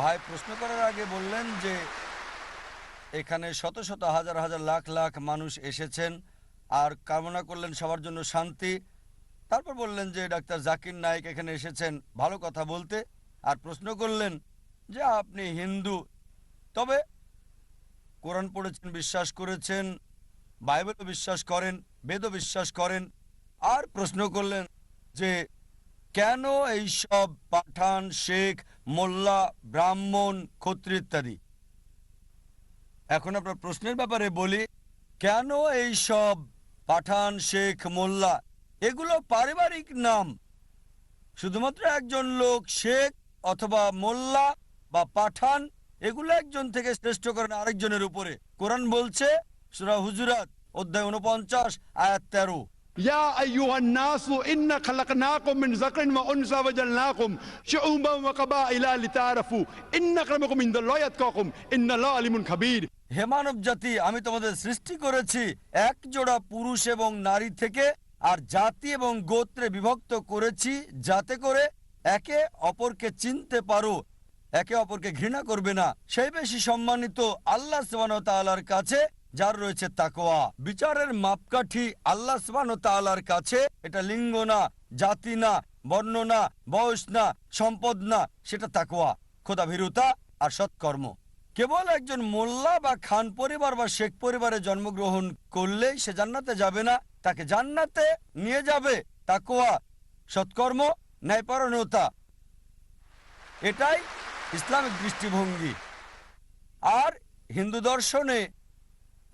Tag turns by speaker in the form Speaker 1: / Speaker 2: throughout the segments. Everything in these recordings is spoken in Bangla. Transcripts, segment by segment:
Speaker 1: ভাই প্রশ্ন করার আগে বললেন যে এখানে শত শত হাজার হাজার লাখ লাখ মানুষ এসেছেন আর কামনা করলেন সবার জন্য শান্তি। তারপর বললেন যে ডাক্তার জাকির নায়েক এখানে এসেছেন ভালো কথা বলতে। আর প্রশ্ন করলেন যে আপনি হিন্দু, তবে কোরআন পড়েছেন, বিশ্বাস করেছেন, বাইবেলও বিশ্বাস করেন, বেদও বিশ্বাস করেন। আর প্রশ্ন করলেন যে কেন এই সব পাঠান শেখ, মোল্লা, ব্রাহ্মণ, ক্ষত্রিয় ইত্যাদি? এখন আপনার প্রশ্নের ব্যাপারে বলি, কেন এই সব পাঠান শেখ, মোল্লা, এগুলো পারিবারিক নাম? শুধুমাত্র একজন লোক শেখ অথবা মোল্লা বা পাঠান, এগুলো একজন থেকে শ্রেষ্ঠ করেন আরেকজনের উপরে। কোরআন বলছে, সুরা হুজুরাত, অধ্যায় উনপঞ্চাশ আয়াত তেরো।
Speaker 2: يا أيها الناس إنا خلقناكم من ذكر وأنثى وجعلناكم شعوبا وقبائل لتعارفوا إن أكرمكم عند الله يتقاكم إن الله عليم خبير
Speaker 1: হে মানব জাতি আমি তোমাদের সৃষ্টি করেছি এক জোড়া পুরুষ এবং নারী থেকে আর জাতি এবং গোত্রে বিভক্ত করেছি যাতে করে একে অপরকে চিনতে পারো একে অপরকে ঘৃণা করবে না সেই বেশি সম্মানিত আল্লাহ সুবাহর কাছে যার রয়েছে তাকোয়া বিচারের মাপকাঠি আল্লাহ তালার কাছে। এটা লিঙ্গ না, জাতি না, বর্ণ না, বয়স না, সম্পদ না, সেটা তাকোয়া খোদা ভীরুতা আর সৎকর্ম। কেবল একজন মোল্লা বা খান পরিবার বা শেখ পরিবারে জন্মগ্রহণ করলেই সে জান্নাতে যাবে না। তাকে জান্নাতে নিয়ে যাবে তাকোয়া সৎকর্ম ন্যায়পরণতা এটাই ইসলামিক দৃষ্টিভঙ্গি। আর হিন্দু দর্শনে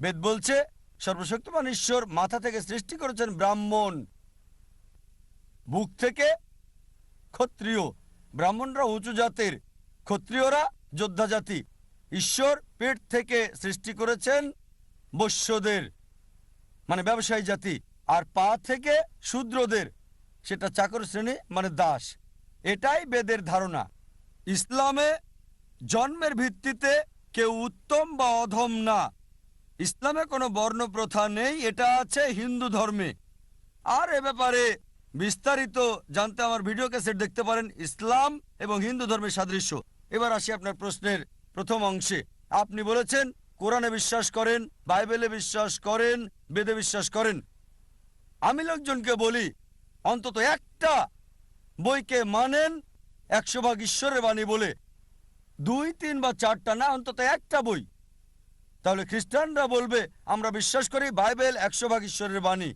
Speaker 1: বেদ বলছে, সর্বশক্তিমান ঈশ্বর মাথা থেকে সৃষ্টি করেছেন ব্রাহ্মণ। বুক থেকে ক্ষত্রিয়। ব্রাহ্মণরা উঁচু জাতের। ক্ষত্রিয়রা যোদ্ধা জাতি। ঈশ্বর পেট থেকে সৃষ্টি করেছেন বৈশ্যদের মানে ব্যবসায়ী জাতি, আর পা থেকে শূদ্রদের, সেটা চাকর শ্রেণি মানে দাস। এটাই বেদের ধারণা। ইসলামে জন্মের ভিত্তিতে কেউ উত্তম বা অধম না। ইসলামে কোনো বর্ণ প্রথা নেই, এটা আছে হিন্দু ধর্মে। আর এ ব্যাপারে বিস্তারিত জানতে আমার ভিডিও ক্যাসেট দেখতে পারেন, ইসলাম এবং হিন্দু ধর্মের সাদৃশ্য। এবার আসি আপনার প্রশ্নের প্রথম অংশে। আপনি বলেছেন, কোরআনে বিশ্বাস করেন, বাইবেলে বিশ্বাস করেন, বেদে বিশ্বাস করেন। আমি লোকজনকে বলি, অন্তত একটা বইকে মানেন একশো ভাগ ঈশ্বরের বাণী বলে। দুই, তিন বা চারটা না, অন্তত একটা বই। তাহলে খ্রিস্টানরা বলবে, আমরা বিশ্বাস করি বাইবেল একশো ভাগ ঈশ্বরের বাণী।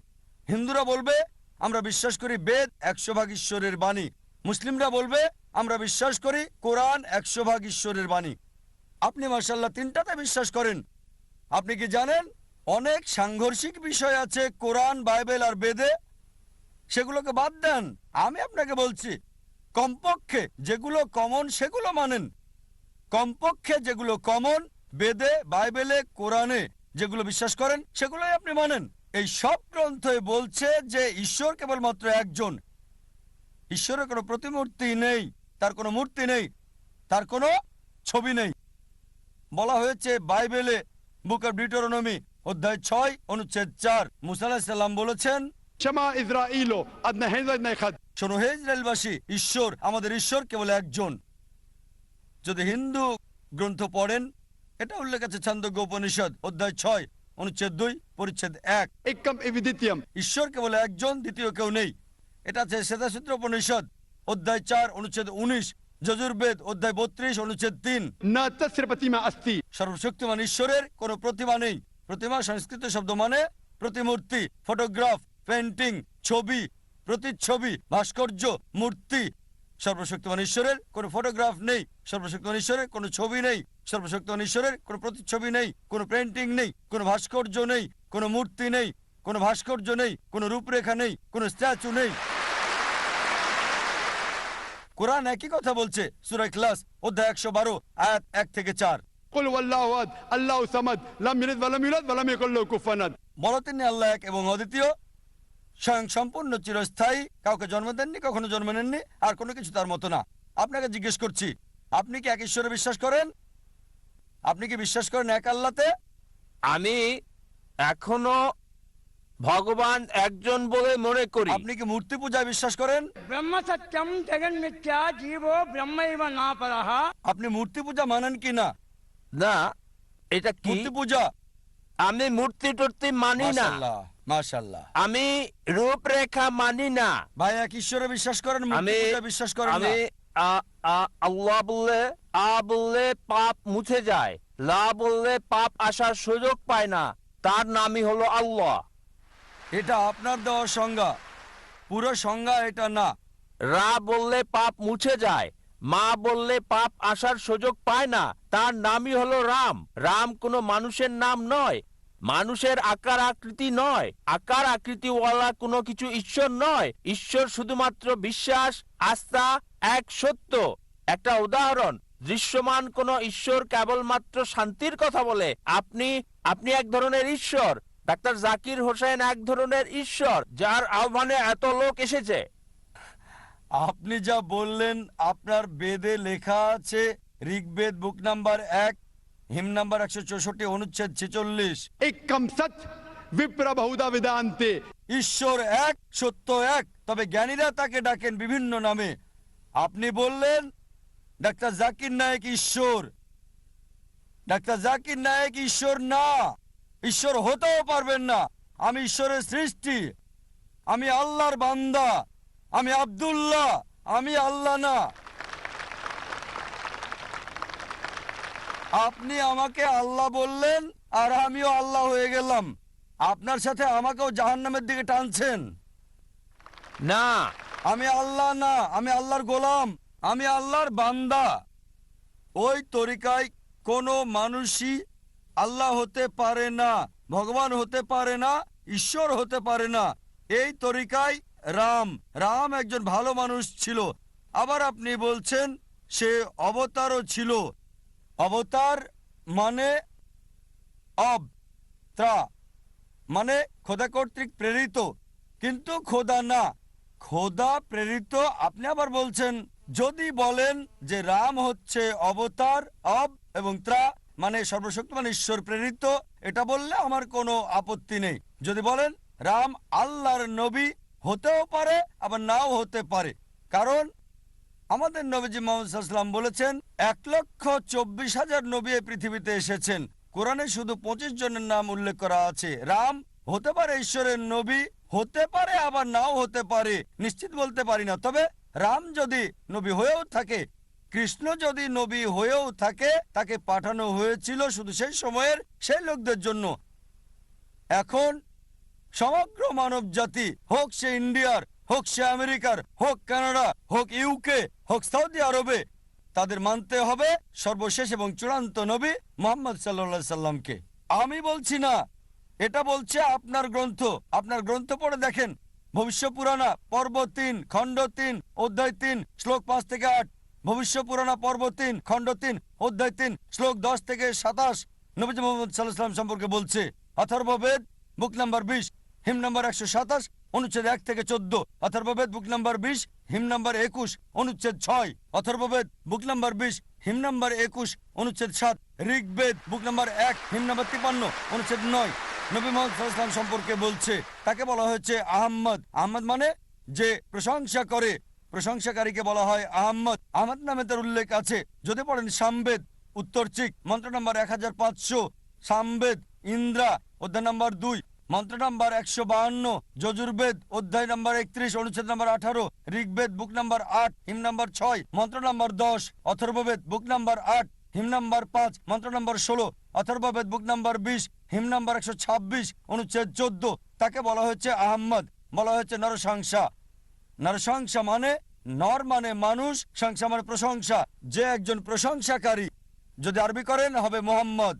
Speaker 1: হিন্দুরা বলবে, আমরা বিশ্বাস করি বেদ একশো ভাগ ঈশ্বরের বাণী। মুসলিমরা বলবে, আমরা বিশ্বাস করি কোরআন একশো ভাগ ঈশ্বরের বাণী। আপনি মার্শাল্লাহ তিনটাতে বিশ্বাস করেন। আপনি কি জানেন? অনেক সাংঘর্ষিক বিষয় আছে কোরআন, বাইবেল আর বেদে। সেগুলোকে বাদ দেন। আমি আপনাকে বলছি, কমপক্ষে যেগুলো কমন সেগুলো মানেন। কমপক্ষে যেগুলো কমন বেদে বাইবেলে কোরআনে যেগুলো বিশ্বাস করেন সেগুলোই আপনি মানেন। এই সব গ্রন্থই বলছে যে ঈশ্বর কেবলমাত্র একজন। ঈশ্বরের কোনো প্রতিমূর্তি নেই তার কোনো মূর্তি নেই তার কোনো ছবি নেই। বলা হয়েছে বাইবেলে বুক অব ডিটোরনমি অধ্যায় ছয় অনুচ্ছেদ চার। মুসালাম বলেছেন ঈশ্বর আমাদের ঈশ্বর কেবল একজন। যদি হিন্দু গ্রন্থ পড়েন এটা উল্লেখ আছে ছন্দ গোপনিষদ অধ্যায় ছয় অনুচ্ছেদ দুই পরিচ্ছেদ এক। ঈশ্বর কেবল একজন দ্বিতীয় কেউ নেই। এটা আছে শ্বেতাসূত্র উপনিষদ অধ্যায় চার অনুচ্ছেদ উনিশ যজুর্বেদ অধ্যায় বত্রিশ অনুচ্ছেদ তিন। সর্বশক্তিমান ঈশ্বরের কোন প্রতিমা নেই। প্রতিমা সংস্কৃত শব্দ মানে প্রতিমূর্তি ফটোগ্রাফ পেন্টিং ছবি প্রতিচ্ছবি ভাস্কর্য মূর্তি সর্বশক্তিমান ঈশ্বরের কোনো ফটোগ্রাফ নেই সর্বশক্তিমান ঈশ্বরের কোনো ছবি নেই সর্বশক্তিমান ঈশ্বরের কোনো প্রতিচ্ছবি নেই কোনো পেন্টিং নেই কোনো ভাস্কর্য নেই কোনো মূর্তি নেই কোনো ভাস্কর্য নেই কোনো রূপরেখা নেই কোনো স্ট্যাচু নেই। কোরআন একই কথা বলছে সুরাই ক্লাস অধ্যায় একশো বারো আয়াত এক থেকে চার। বলো তিনি আল্লাহ এক এবং অদ্বিতীয়। স্বয়ং সম্পূর্ণ চিরস্থায়ী কাউকে জন্ম দেননি কখনো জন্ম নেননি আর কোনো কিছু তার মতো না। আপনাকে জিজ্ঞেস করছি আপনি কি এক ঈশ্বরে বিশ্বাস করেন? আপনি কি বিশ্বাস করেন এক আল্লাতে?
Speaker 3: আমি এখনও ভগবান একজন বলে মনে করি।
Speaker 1: আপনি কি মূর্তি পূজায় বিশ্বাস করেন?
Speaker 4: মিথ্যা জীব
Speaker 1: আপনি মূর্তি পূজা মানেন কি না?
Speaker 3: এটা কি?
Speaker 1: পূজা
Speaker 3: আমি মূর্তি টুর্তি মানি না।
Speaker 1: মাশাল্লাহ
Speaker 3: আমি রূপরেখা মানি না।
Speaker 1: ভাই এক ঈশ্বরে বিশ্বাস করেন?
Speaker 3: আমি
Speaker 1: বিশ্বাস করেন না?
Speaker 3: আমি আ- আ- আল্লাহ বললে আ বললে পাপ মুছে যায়। লা বললে পাপ আসার সুযোগ পায় না। তার নামই হলো আল্লাহ।
Speaker 1: এটা আপনার দেওয়া সংজ্ঞা। পুরো সংজ্ঞা এটা না।
Speaker 3: রা বললে পাপ মুছে যায়। মা বললে পাপ আসার সুযোগ পায় না, তার নামই হলো রাম। রাম কোনো মানুষের নাম নয়, মানুষের আকার আকৃতি নয়। আকার আকৃতিওয়ালা কোনো কিছু ঈশ্বর নয়, ঈশ্বর শুধুমাত্র বিশ্বাস, আস্থা, এক সত্য। একটা উদাহরণ, দৃশ্যমান কোন ঈশ্বর কেবলমাত্র শান্তির কথা বলে। আপনি আপনি এক ধরনের ঈশ্বর, ডাক্তার জাকির হোসেন এক ধরনের ঈশ্বর, যার আহ্বানে এত লোক এসেছে।
Speaker 1: আপনি যা বললেন আপনার বেদে লেখা আছে ঋগ্বেদ বুক নাম্বার এক হিম নাম্বার একশো চৌষট্টি অনুচ্ছেদ ছেচল্লিশ। ঈশ্বর এক সত্য এক তবে জ্ঞানীরা তাকে ডাকেন বিভিন্ন নামে। আপনি বললেন ডাক্তার জাকির নায়েক ঈশ্বর। ডাক্তার জাকির নায়েক ঈশ্বর না ঈশ্বর হতেও পারবেন না। আমি ঈশ্বরের সৃষ্টি আমি আল্লাহর বান্দা। আমি আব্দুল্লাহ আমি আল্লাহ না। আপনি আমাকে আল্লাহ বললেন আর আমিও আল্লাহ হয়ে গেলাম। আপনার সাথে আমাকেও জাহান্নামের দিকে টানছেন।
Speaker 3: না।
Speaker 1: আমি আল্লাহ না আমি আল্লাহর গোলাম আমি আল্লাহর বান্দা। ওই তরিকায় কোনো মানুষই আল্লাহ হতে পারে না ভগবান হতে পারে না ঈশ্বর হতে পারে না। এই তরিকায় রাম রাম একজন ভালো মানুষ ছিল। আবার আপনি বলছেন সে অবতারও ছিল। অবতার মানে অব ত্রা মানে খোদা কর্তৃক প্রেরিত। কিন্তু খোদা না, খোদা প্রেরিত। আপনি আবার বলছেন, যদি বলেন যে রাম হচ্ছে অবতার, অব এবং ত্রা মানে সর্বশক্তিমান ঈশ্বর প্রেরিত, এটা বললে আমার কোনো আপত্তি নেই। যদি বলেন, রাম আল্লাহর নবী হতেও পারে, আবার নাও হতে পারে। কারণ আমাদের নবীজি মোহাম্মদ বলেছেন, এক লক্ষ চব্বিশ হাজার নবী পৃথিবীতে এসেছেন। কোরআনে শুধু পঁচিশ জনের নাম উল্লেখ করা আছে। রাম হতে পারে ঈশ্বরের নবী, হতে পারে, আবার নাও হতে পারে। নিশ্চিত বলতে পারি না। তবে রাম যদি নবী হয়েও থাকে, কৃষ্ণ যদি নবী হয়েও থাকে, তাকে পাঠানো হয়েছিল শুধু সেই সময়ের সেই লোকদের জন্য। এখন সমগ্র মানব জাতি হোক সে ইন্ডিয়ার, হোক সে আমেরিকার, হোক কানাডা, হোক ইউকে, হোক সৌদি আরবে, তাদের মানতে হবে সর্বশেষ এবং চূড়ান্ত নবী মোহাম্মদ সাল্লা সাল্লামকে। আমি বলছি না, এটা বলছে আপনার গ্রন্থ। আপনার গ্রন্থ পড়ে দেখেন, ভবিষ্য পুরাণা পর্ব তিন, খণ্ড তিন, অধ্যায় তিন, শ্লোক পাঁচ থেকে আট। ভবিষ্য পুরাণা পর্ব তিন, খণ্ড তিন, অধ্যায় তিন, শ্লোক দশ থেকে সাতাশ, নবীজ মোহাম্মদ সাল্লাহ সাল্লাম সম্পর্কে বলছে। অথর্ববেদ, বুক নাম্বার বিশ হিম নম্বর একশো সাতাশ, অনুচ্ছেদ এক থেকে চোদ্দ, অথর্ববেদ বুক নম্বর বিশ, হিম নম্বর একুশ, অনুচ্ছেদ ছয়, অথর্ববেদ বুক নম্বর বিশ, হিম নম্বর একুশ, অনুচ্ছেদ সাত, ঋগ্বেদ বুক নম্বর এক, হিম নম্বর তিপান্ন, অনুচ্ছেদ নয়। নবী মোহাম্মদ সম্পর্কে বলছে, তাকে বলা হয়েছে আহম্মদ। আহমদ মানে যে প্রশংসা করে। প্রশংসাকারীকে বলা হয় আহম্মদ। আহমদ নামে তার উল্লেখ আছে। যদি পড়েন সামবেদ, উত্তর চিক, মন্ত্র নম্বর এক হাজার পাঁচশো, সামবেদ, ইন্দ্রা, অধ্যায় নম্বর দুই মন্ত্র নাম্বার একশো বাহান্ন, যজুর্বেদ, অধ্যায় নাম্বার একত্রিশ, অনুচ্ছেদ নাম্বার আঠারো, ঋগ্বেদ, বুক নাম্বার আট, হিম নাম্বার ছয়, মন্ত্র নাম্বার দশ, অথর্ববেদ, বুক নাম্বার আট, হিম নাম্বার পাঁচ, মন্ত্র নাম্বার ষোলো, অথর্ববেদ, বুক নাম্বার বিশ, হিম নাম্বার একশো ছাব্বিশ, অনুচ্ছেদ চোদ্দ, তাকে বলা হয়েছে আহম্মদ, বলা হয়েছে নরসংসা। নরসংসা মানে নর মানে মানুষ, সংসা মানে প্রশংসা, যে একজন প্রশংসাকারী, যদি আরবি করেন হবে মোহাম্মদ।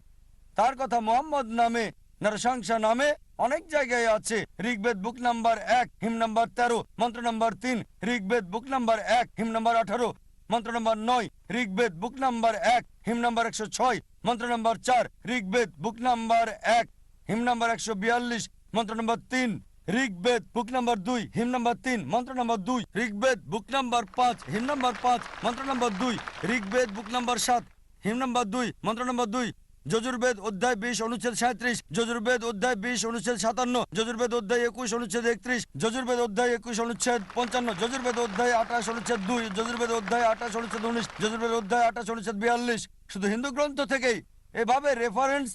Speaker 1: তার কথা মোহাম্মদ নামে নরসংসা নামে অনেক জায়গায় আছে। ঋগ্বেদ বুক নাম্বার এক হিম নাম্বার তেরো, মন্ত্র নাম্বার তিন, ঋগ্বেদ বুক নাম্বার এক হিম নাম্বার আঠারো, মন্ত্র নাম্বার নয়, ঋগ্বেদ বুক নাম্বার এক হিম নাম্বার একশো ছয়, মন্ত্র নাম্বার চার, ঋগ্বেদ বুক নাম্বার এক হিম নাম্বার একশো বিয়াল্লিশ, মন্ত্র নাম্বার তিন, ঋগ্বেদ বুক নাম্বার দুই হিম নাম্বার তিন, মন্ত্র নাম্বার দুই, ঋগ্বেদ বুক নাম্বার পাঁচ হিম নাম্বার পাঁচ, মন্ত্র নাম্বার দুই, ঋগ্বেদ বুক নাম্বার সাত হিম নাম্বার দুই, মন্ত্র নাম্বার দুই যজুর্বেদ অধ্যায় বিশ, অনুচ্ছেদ সাঁত্রিশ। যজুর্বেদ অধ্যায় বিশ, অনুচ্ছেদ সাতান্ন। যজুর্বেদ অধ্যায় একুশ, অনুচ্ছেদ একত্রিশ। যজুর্বেদ অধ্যায় একুশ, অনুচ্ছেদ পঞ্চান্ন। যজুর্বেদ অধ্যায় আঠাশ, অনুচ্ছেদ দুই। যজুর্বেদ অধ্যায় আঠাশ, অনুচ্ছেদ উনিশ। যজুর্বেদ অধ্যায় আঠাশ, অনুচ্ছেদ বিয়াল্লিশ। শুধু হিন্দু গ্রন্থ থেকেই এভাবে রেফারেন্স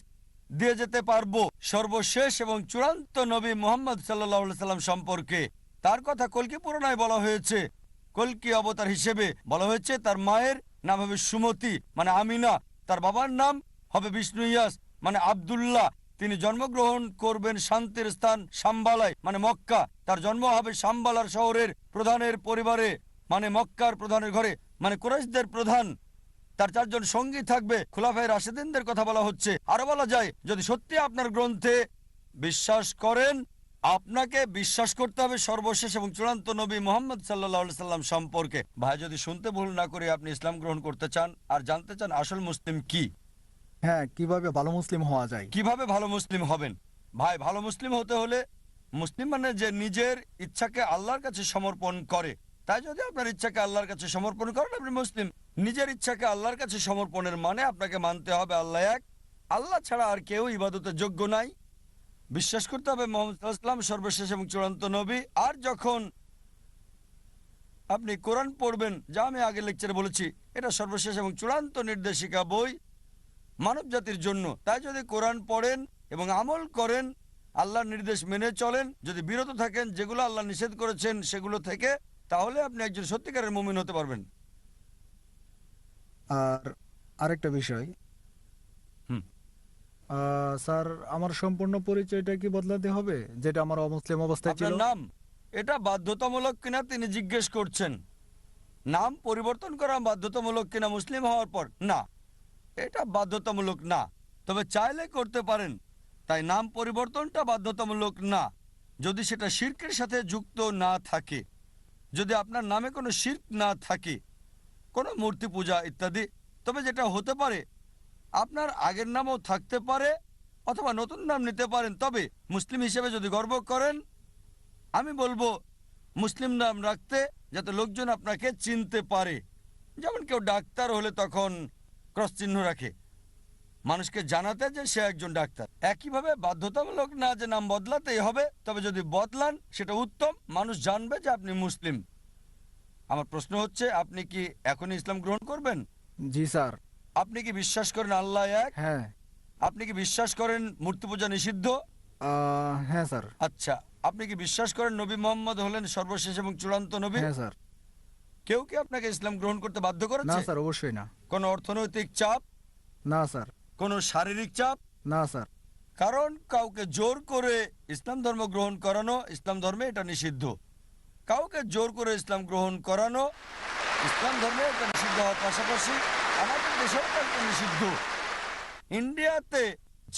Speaker 1: দিয়ে যেতে পারব। সর্বশেষ এবং চূড়ান্ত নবী মোহাম্মদ সাল্লাহ সাল্লাম সম্পর্কে। তার কথা কলকি পুরাণায় বলা হয়েছে। কলকি অবতার হিসেবে বলা হয়েছে, তার মায়ের নাম হবে সুমতি মানে আমিনা। তার বাবার নাম হবে বিষ্ণু ইয়াস মানে আব্দুল্লাহ। তিনি জন্মগ্রহণ করবেন শান্তির স্থান সাম্বালায় মানে মক্কা। তার জন্ম হবে সাম্বালার শহরের প্রধানের পরিবারে মানে মক্কার প্রধানের ঘরে মানে কুরাইশদের প্রধান। তার চারজন সঙ্গী থাকবে খোলাফাই রাশেদিনদের কথা বলা হচ্ছে। আরও বলা যায়, যদি সত্যি আপনার গ্রন্থে বিশ্বাস করেন, আপনাকে বিশ্বাস করতে হবে সর্বশেষ এবং চূড়ান্ত নবী মোহাম্মদ সাল্লাহ সাল্লাম সম্পর্কে। ভাই, যদি শুনতে ভুল না করে আপনি ইসলাম গ্রহণ করতে চান, আর জানতে চান আসল মুসলিম কি
Speaker 5: হ্যাঁ কীভাবে ভালো মুসলিম হওয়া যায়?
Speaker 1: কীভাবে ভালো মুসলিম হবেন? ভাই, ভালো মুসলিম হতে হলে মুসলিম মানে যে নিজের ইচ্ছাকে আল্লাহর কাছে সমর্পণ করে। তাই যদি আপনার ইচ্ছাকে আল্লাহর কাছে সমর্পণ করেন, আপনি মুসলিম। নিজের ইচ্ছাকে আল্লাহর কাছে সমর্পণের মানে আপনাকে মানতে হবে আল্লাহ এক। আল্লাহ ছাড়া আর কেউ ইবাদতের যোগ্য নাই। বিশ্বাস করতে হবে মোহাম্মদ সর্বশেষ এবং চূড়ান্ত নবী। আর যখন আপনি কোরআন পড়বেন, যা আমি আগে লেকচারে বলেছি, এটা সর্বশেষ এবং চূড়ান্ত নির্দেশিকা বই। মানব জাতির জন্য। তাই যদি কোরআন পড়েন এবং আমল করেন আল্লাহর নির্দেশ মেনে চলেন যদি বিরত থাকেন যেগুলো আল্লাহ নিষেধ করেছেন সেগুলো থেকে তাহলে আপনি একজন সত্যিকারের মুমিন হতে পারবেন।
Speaker 5: আর আরেকটা বিষয়। স্যার আমার সম্পূর্ণ পরিচয়টা কি বদলাতে হবে? যেটা আমার অমুসলিম অবস্থায় ছিল?
Speaker 1: নাম? এটা বাধ্যতামূলক কিনা তিনি জিজ্ঞেস করছেন? নাম পরিবর্তন করা বাধ্যতামূলক কিনা মুসলিম হওয়ার পর? না। এটা বাধ্যতামূলক না। তবে চাইলে করতে পারেন। তাই নাম পরিবর্তনটা বাধ্যতামূলক না। যদি সেটা শির্কের সাথে যুক্ত না থাকে, যদি আপনার নামে কোনো শির্ক না থাকে, কোনো মূর্তি পূজা ইত্যাদি, তবে যেটা হতে পারে, আপনার আগের নামও থাকতে পারে অথবা নতুন নাম নিতে পারেন। তবে মুসলিম হিসেবে যদি গর্ব করেন, আমি বলব মুসলিম নাম রাখতে যাতে লোকজন আপনাকে চিনতে পারে। যেমন কেউ ডাক্তার হলে তখন ক্রস চিহ্ন রাখে। মানুষকে জানাতে যে সে একজন ডাক্তার। একইভাবে বাধ্যতামূলক না যে নাম বদলাতেই হবে তবে যদি বদলান সেটা উত্তম। মানুষ জানবে যে আপনি মুসলিম। আমার প্রশ্ন হচ্ছে আপনি কি এখনই ইসলাম গ্রহণ করবেন?
Speaker 5: জি স্যার।
Speaker 1: আপনি কি বিশ্বাস করেন আল্লাহ এক?
Speaker 5: হ্যাঁ।
Speaker 1: আপনি কি বিশ্বাস করেন মূর্তি পূজা নিষিদ্ধ?
Speaker 5: হ্যাঁ স্যার।
Speaker 1: আচ্ছা আপনি কি বিশ্বাস করেন নবী মোহাম্মদ হলেন সর্বশেষ এবং চূড়ান্ত নবী?
Speaker 5: হ্যাঁ স্যার।
Speaker 1: কেউ কি আপনাকে ইসলাম গ্রহণ করতে বাধ্য
Speaker 5: না
Speaker 1: করেছে
Speaker 5: স্যার অবশ্যই না।
Speaker 1: কোন অর্থনৈতিক চাপ?
Speaker 5: না স্যার।
Speaker 1: কোন শারীরিক চাপ?
Speaker 5: না স্যার।
Speaker 1: কারণ কাউকে জোর করে ইসলাম ধর্ম গ্রহণ করানো ইসলাম ধর্মে এটা নিষিদ্ধ। কাউকে জোর করে ইসলাম গ্রহণ করানো ইসলাম ধর্মে এটা নিষিদ্ধ হওয়ার পাশাপাশি আমাদের দেশেও এটা নিষিদ্ধ। ইন্ডিয়াতে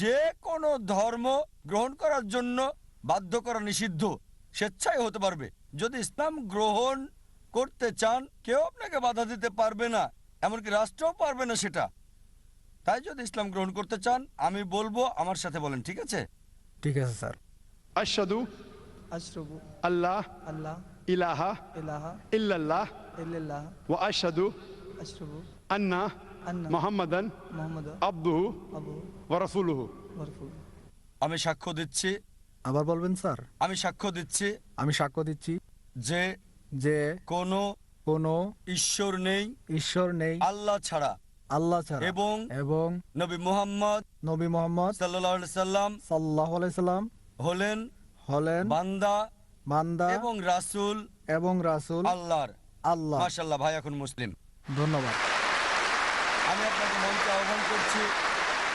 Speaker 1: যে কোনো ধর্ম গ্রহণ করার জন্য বাধ্য করা নিষিদ্ধ স্বেচ্ছায় হতে পারবে। যদি ইসলাম গ্রহণ করতে চান কেউ আপনাকে বাধা দিতে পারবে না এমনকি রাষ্ট্রও পারবে না সেটা। তাই যদি ইসলাম গ্রহণ করতে চান আমি বলব আমার সাথে বলেন ঠিক আছে?
Speaker 5: ঠিক আছে স্যার।
Speaker 2: আশাদু
Speaker 6: আশরবু
Speaker 2: আল্লাহ আল্লাহ
Speaker 6: ইলাহা
Speaker 2: ইলাহা
Speaker 6: ইল্লাল্লাহ
Speaker 2: ইল্লাল্লাহ ওয়া
Speaker 6: আশহাদু আশরবু
Speaker 2: আন্না
Speaker 6: আন্না
Speaker 2: মুহাম্মাদান
Speaker 6: মুহাম্মাদ
Speaker 2: আবদুহু
Speaker 6: আবদুহু
Speaker 2: ওয়া
Speaker 6: রাসূলুহু।
Speaker 2: ওয়া
Speaker 6: রাসূলুহু।
Speaker 1: আমি সাক্ষ্য দিচ্ছি।
Speaker 5: আবার বলবেন স্যার?
Speaker 1: আমি সাক্ষ্য দিচ্ছি।
Speaker 5: আমি সাক্ষ্য দিচ্ছি।
Speaker 1: যে
Speaker 5: যে
Speaker 1: কোন
Speaker 5: কোনো
Speaker 1: ঈশ্বর নেই
Speaker 5: ঈশ্বর নেই
Speaker 1: আল্লাহ ছাড়া।
Speaker 5: আল্লাহ ছাড়া।
Speaker 1: এবং
Speaker 5: এবং
Speaker 1: নবী মোহাম্মদ
Speaker 5: নবী মোহাম্মদ
Speaker 1: সাল্লাহ সাল্লাম
Speaker 5: সাল্লাহ আলাইসাল্লাম
Speaker 1: হলেন
Speaker 5: হলেন
Speaker 1: বান্দা
Speaker 5: বান্দা
Speaker 1: এবং রাসূল
Speaker 5: এবং রাসূল
Speaker 1: আল্লাহর।
Speaker 5: আল্লাহ।
Speaker 1: মাশাল্লাহ ভাই এখন মুসলিম।
Speaker 5: ধন্যবাদ।
Speaker 1: আমি আপনাকে মঞ্চে আহ্বান করছি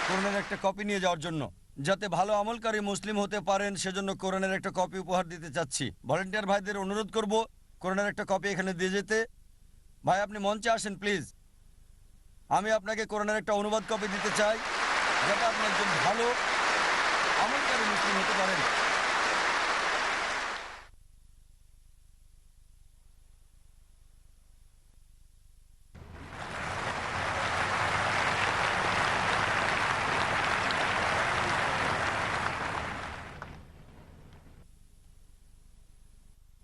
Speaker 1: কোরআনের একটা কপি নিয়ে যাওয়ার জন্য। যাতে ভালো আমলকারী মুসলিম হতে পারেন সেজন্য কোরআনের একটা কপি উপহার দিতে চাচ্ছি। ভলেন্টিয়ার ভাইদের অনুরোধ করব কোরআনের একটা কপি এখানে দিয়ে যেতে। ভাই, আপনি মঞ্চে আসেন প্লিজ আমি আপনাকে কোরআনের একটা অনুবাদ কপি দিতে চাই, যাতে আপনি একজন ভালো আমলকারী মুসলিম হতে পারেন।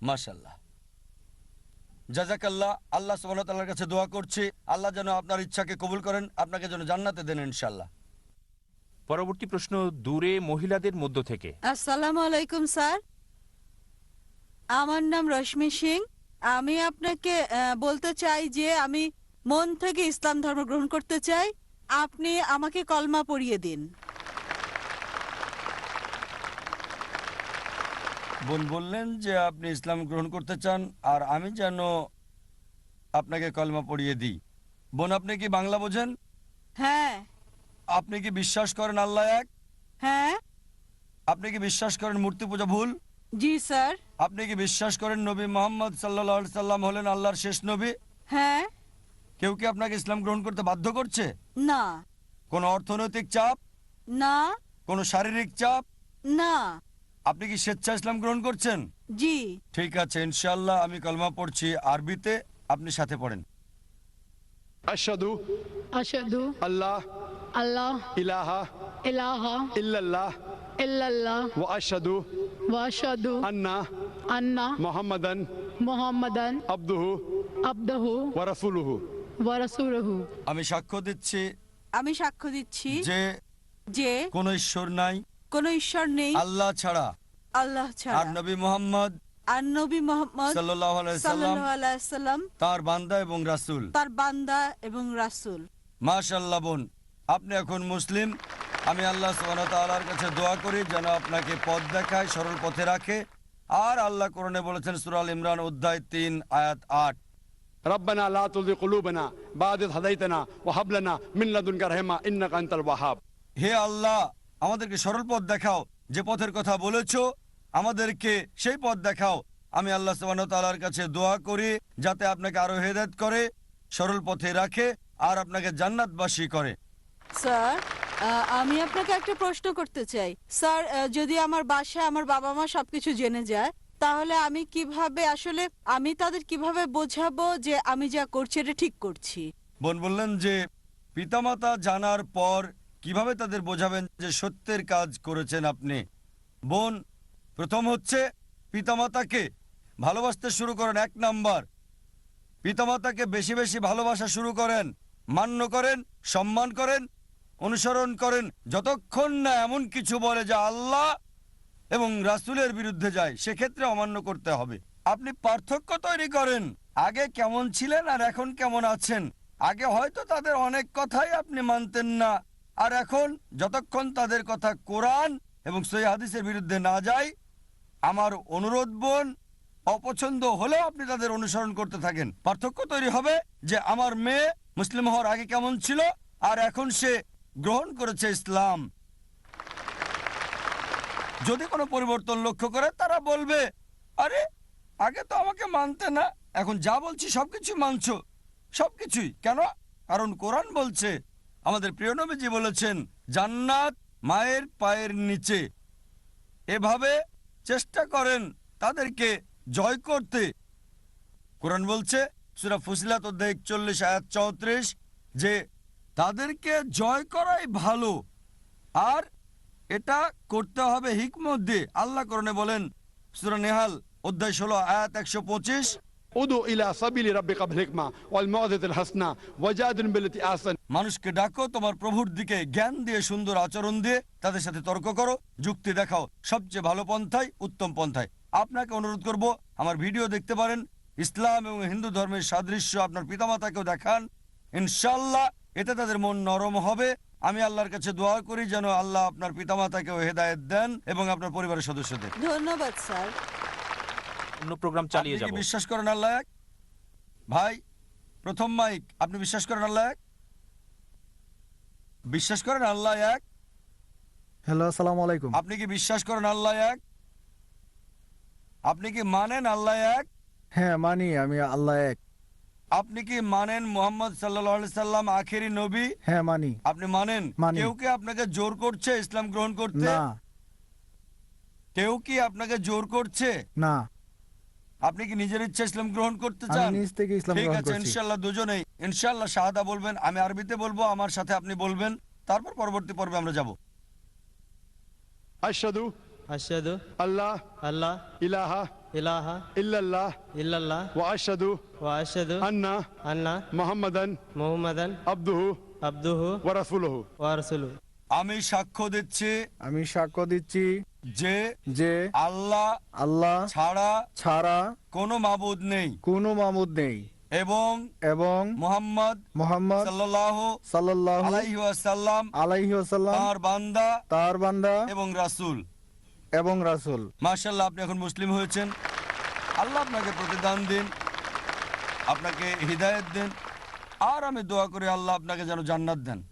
Speaker 1: মাশাল্লাহ জাজাকাল্লাহ আল্লাহ সুবহানাহু ওয়া তাআলার কাছে দোয়া করছি। আল্লাহ যেন আপনার ইচ্ছাকে কবুল করেন আপনাকে যেন জান্নাতে দেন ইনশাল্লাহ
Speaker 3: পরবর্তী প্রশ্ন দূরে মহিলাদের মধ্য থেকে।
Speaker 7: আসসালামু আলাইকুম স্যার। আমার নাম রশ্মি সিং। আমি আপনাকে বলতে চাই যে আমি মন থেকে ইসলাম ধর্ম গ্রহণ করতে চাই। আপনি আমাকে কলমা পড়িয়ে দিন।
Speaker 1: বোন বললেন যে আপনি ইসলাম গ্রহণ করতে চান আর আমি যেন আপনাকে কলমা পড়িয়ে দিই। বোন আপনি কি বাংলা বোঝেন?
Speaker 7: হ্যাঁ।
Speaker 1: আপনি কি বিশ্বাস করেন আল্লাহ এক?
Speaker 7: হ্যাঁ।
Speaker 1: আপনি কি বিশ্বাস করেন মূর্তি পূজা ভুল?
Speaker 7: জি স্যার।
Speaker 1: আপনি কি বিশ্বাস করেন নবী মোহাম্মদ সাল্লা সাল্লাম হলেন আল্লাহর শেষ নবী?
Speaker 7: হ্যাঁ।
Speaker 1: কেউ কি আপনাকে ইসলাম গ্রহণ করতে বাধ্য করছে?
Speaker 7: না।
Speaker 1: কোনো অর্থনৈতিক চাপ?
Speaker 7: না।
Speaker 1: কোনো শারীরিক চাপ?
Speaker 7: না।
Speaker 1: আপনি কি স্বেচ্ছা ইসলাম গ্রহণ করছেন?
Speaker 7: জি।
Speaker 1: ঠিক আছে ইনশাল্লাহ আমি কলমা পড়ছি আরবিতে আপনি সাথে পড়েন।
Speaker 2: আশাদু
Speaker 8: আশাদু
Speaker 2: আল্লাহ
Speaker 8: আল্লাহ
Speaker 2: ইলাহা ইলাহা
Speaker 8: ইল্লাল্লাহ ইল্লাল্লাহ
Speaker 2: ওয়া
Speaker 8: ওয়া
Speaker 2: আন্না
Speaker 8: আন্না
Speaker 2: মুহাম্মাদান
Speaker 8: মুহাম্মাদান
Speaker 2: ওয়া
Speaker 8: রাসূলুহু।
Speaker 2: ওয়া
Speaker 8: রাসূলুহু।
Speaker 1: আমি সাক্ষ্য দিচ্ছি
Speaker 7: আমি সাক্ষ্য দিচ্ছি
Speaker 1: যে
Speaker 7: যে
Speaker 1: কোন ঈশ্বর নাই
Speaker 7: কোনো ঈশ্বর নেই
Speaker 1: আল্লাহ ছাড়া
Speaker 7: আল্লাহ
Speaker 1: আর
Speaker 7: ছাড়া
Speaker 1: নবী মোহাম্মদ
Speaker 7: আর নবী মোহাম্মদ
Speaker 1: সাল্লাহ সাল্লাম
Speaker 7: সাল্লাল্লাহু আলাইহি সাল্লাম
Speaker 1: তার বান্দা এবং রাসূল
Speaker 7: তার বান্দা এবং রাসূল
Speaker 1: মাশাল্লাহ বোন আপনি এখন মুসলিম আমি আল্লাহ সুবহানাহু ওয়া তাআলার কাছে দোয়া করি যেন আপনাকে পথ দেখায় সরল পথে রাখে আর আল্লাহ কোরআনে বলেছেন সূরা আল ইমরান অধ্যায় তিন আয়াত আট
Speaker 2: ربنا لا تزغ قلوبنا بعد إذ هديتنا وهب لنا من لدنك رحمة إنك أنت الوهاب
Speaker 1: হে আল্লাহ আমাদেরকে সরল পথ দেখাও যে পথের কথা বলেছ আমাদেরকে সেই পথ দেখাও। আমি আল্লাহ সুবহানাহু কাছে দোয়া করি যাতে আপনাকে আরও হেদায়ত করে সরল পথে রাখে আর আপনাকে জান্নাতবাসী করে।
Speaker 7: স্যার আমি আপনাকে একটা প্রশ্ন করতে চাই। স্যার যদি আমার বাসায় আমার বাবা মা সবকিছু জেনে যায় তাহলে আমি কীভাবে আসলে আমি তাদের কীভাবে বোঝাবো যে আমি যা করছি এটা ঠিক করছি?
Speaker 1: বোন বললেন যে পিতামাতা জানার পর কীভাবে তাদের বোঝাবেন যে সত্যের কাজ করেছেন আপনি? বোন, প্রথম হচ্ছে পিতামাতাকে ভালোবাসতে শুরু করেন, এক নাম্বার। পিতামাতাকে বেশি বেশি ভালোবাসা শুরু করেন, মান্য করেন, সম্মান করেন, অনুসরণ করেন, যতক্ষণ না এমন কিছু বলে যা আল্লাহ এবং রাসূলের বিরুদ্ধে যায়, সেক্ষেত্রে অমান্য করতে হবে। আপনি পার্থক্য তৈরি করেন, আগে কেমন ছিলেন আর এখন কেমন আছেন? আগে হয়তো তাদের অনেক কথাই আপনি মানতেন না। আর এখন যতক্ষণ তাদের কথা কোরআন এবং সই হাদিসের বিরুদ্ধে না যায়, আমার অনুরোধ, বোন, অপছন্দ হলেও আপনি তাদের অনুসরণ করতে থাকেন। পার্থক্য তৈরি হবে যে আমার মেয়ে মুসলিম হওয়ার আগে কেমন ছিল, আর এখন সে গ্রহণ করেছে ইসলাম। যদি কোনো পরিবর্তন লক্ষ্য করে, তারা বলবে, আরে, আগে তো আমাকে মানতে না, এখন যা বলছি সবকিছু মানছো। সবকিছুই। কেন? কারণ কোরআন বলছে আমাদের প্রিয় নবীজি বলেছেন, জান্নাত মায়ের পায়ের নিচে। এভাবে চেষ্টা করেন তাদেরকে জয় করতে। কোরআন বলছে, সুরা ফুসিলাত অধ্যায় একচল্লিশ, আয়াত চৌত্রিশ, যে তাদেরকে জয় করাই ভালো, আর এটা করতে হবে হিকমত দিয়ে। আল্লাহ করণে বলেন, সুরা নেহাল অধ্যায় ষোলো, আয়াত একশো পঁচিশ মানুষকে ডাকো তোমার প্রভুর দিকে জ্ঞান দিয়ে সুন্দর আচরণ দিয়ে তাদের সাথে তর্ক করো যুক্তি দেখাও। সবচেয়ে ভালো পন্থাই উত্তম পন্থায় আপনাকে অনুরোধ করব আমার ভিডিও দেখতে পারেন। ইসলাম এবং হিন্দু ধর্মের সাদৃশ্য আপনার পিতামাতাকেও দেখান। ইনশাল্লাহ এতে তাদের মন নরম হবে। আমি আল্লাহর কাছে দোয়া করি যেন আল্লাহ আপনার পিতামাতাকেও হেদায়ত দেন এবং আপনার পরিবারের সদস্যদের।
Speaker 7: ধন্যবাদ স্যার।
Speaker 3: প্রোগ্রাম চালিয়ে
Speaker 1: আপনি কি
Speaker 3: যাব।
Speaker 1: বিশ্বাস করেন আল্লাহ ভাই প্রথম মাইক আপনি বিশ্বাস করেন আল্লাহ বিশ্বাস করেন আল্লাহ এক?
Speaker 5: হ্যালো আসসালামু আলাইকুম।
Speaker 1: আপনি কি বিশ্বাস করেন আল্লাহ এক? আপনি কি মানেন আল্লাহ এক?
Speaker 5: হ্যাঁ মানি আমি আল্লাহ এক।
Speaker 1: আপনি কি মানেন মোহাম্মদ সাল্লাহ সাল্লাম আখেরি নবী?
Speaker 5: হ্যাঁ মানি।
Speaker 1: আপনি মানেন?
Speaker 5: মানি।
Speaker 1: কেউ কি আপনাকে জোর করছে ইসলাম গ্রহণ করতে?
Speaker 5: না।
Speaker 1: কেউ কি আপনাকে জোর করছে?
Speaker 5: না।
Speaker 1: আপনি কি নিজের ইচ্ছা ইসলাম গ্রহণ করতে চান? ঠিক আছে ইনশাল্লাহ দুজনে ইনশাল্লাহ শাহাদা বলবেন আমি আরবিতে বলব আমার সাথে আপনি বলবেন তারপর পরবর্তী পর্বে আমরা যাব। আমি সাক্ষ্য দিচ্ছি।
Speaker 5: আমি সাক্ষ্য দিচ্ছি।
Speaker 1: যে
Speaker 5: যে
Speaker 1: আল্লাহ
Speaker 5: আল্লাহ
Speaker 1: ছাড়া
Speaker 5: ছাড়া
Speaker 1: কোনো মাবুদ নেই।
Speaker 5: কোনো মামুদ নেই।
Speaker 1: এবং
Speaker 5: এবং
Speaker 1: মোহাম্মদ
Speaker 5: মোহাম্মদ
Speaker 1: সাল্লাহ
Speaker 5: সাল্লাহ
Speaker 1: আলাইহি ওয়াসাল্লাম
Speaker 5: আলাইহি ওয়াসাল্লাম
Speaker 1: তার বান্দা
Speaker 5: তার বান্দা
Speaker 1: এবং রাসূল।
Speaker 5: এবং রাসূল।
Speaker 1: মাশাল্লাহ আপনি এখন মুসলিম হয়েছেন। আল্লাহ আপনাকে প্রতিদান দিন আপনাকে হৃদায়ত দেন। আর আমি দোয়া করি আল্লাহ আপনাকে যেন জান্নাত দেন।